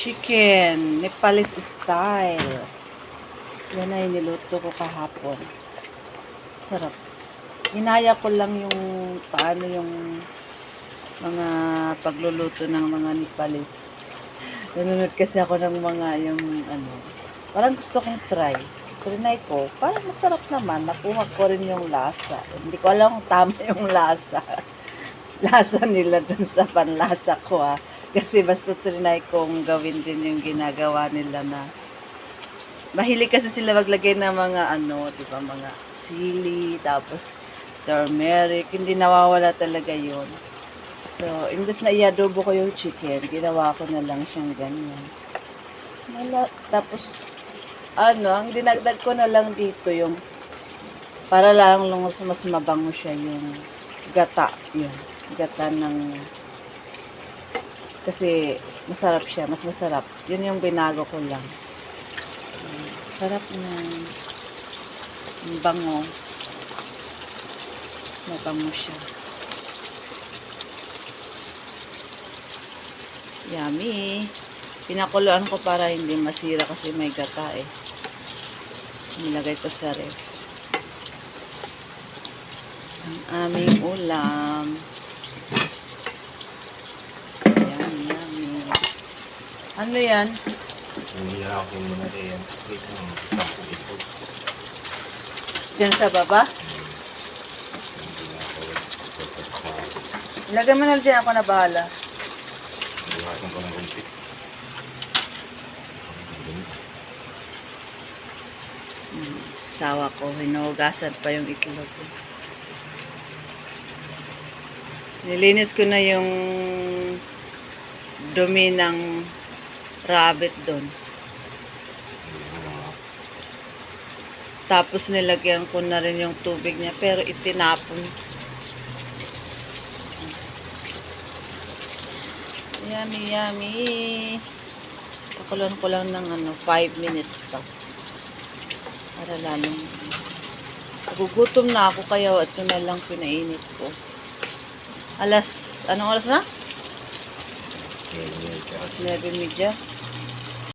chicken, Nepalese style. Yan ay niluto ko kahapon. Sarap. Hinaya ko lang yung paano yung mga pagluluto ng mga Nepalese. Nanonood kasi ako ng mga yung ano, parang gusto kong try. Trinay ko, parang masarap naman. Nakuha ko rin yung lasa. Hindi ko alam kung tama yung lasa. lasa nila dun sa panlasa ko ah. Kasi basta trinay kong gawin din yung ginagawa nila na mahilig kasi sila maglagay ng mga ano, di ba, mga sili, tapos turmeric, hindi nawawala talaga yun. So, imbes na iadobo ko yung chicken, ginawa ko na lang siyang ganyan. Mala, tapos, ano, ang dinagdag ko na lang dito yung, para lang lumos mas mabango siya yung gata, yun, gata ng, kasi masarap siya, mas masarap. Yun yung binago ko lang. Sarap ng bango. Mabango siya. Yummy. Pinakuluan ko para hindi masira kasi may gata eh. Nilagay ko sa ref. Ang aming ulam. Yummy, yummy. Ano yan? Hindi na ako muna rin. Wait lang. Tapos ito. Diyan sa baba? Hindi na ako. Ilagay mo na dyan ako na bahala. Buhasan ko ng kunti. Hmm. Sawa ko, hinugasan pa yung itlog ko. Nilinis ko na yung dumi ng rabbit doon. Tapos nilagyan ko na rin yung tubig niya pero itinapon. Yummy, yummy. Pakulan ko lang ng ano, 5 minutes pa. Para lalong nagugutom na ako kaya ito na lang pinainit ko. Alas, anong oras na? Alas 9.30.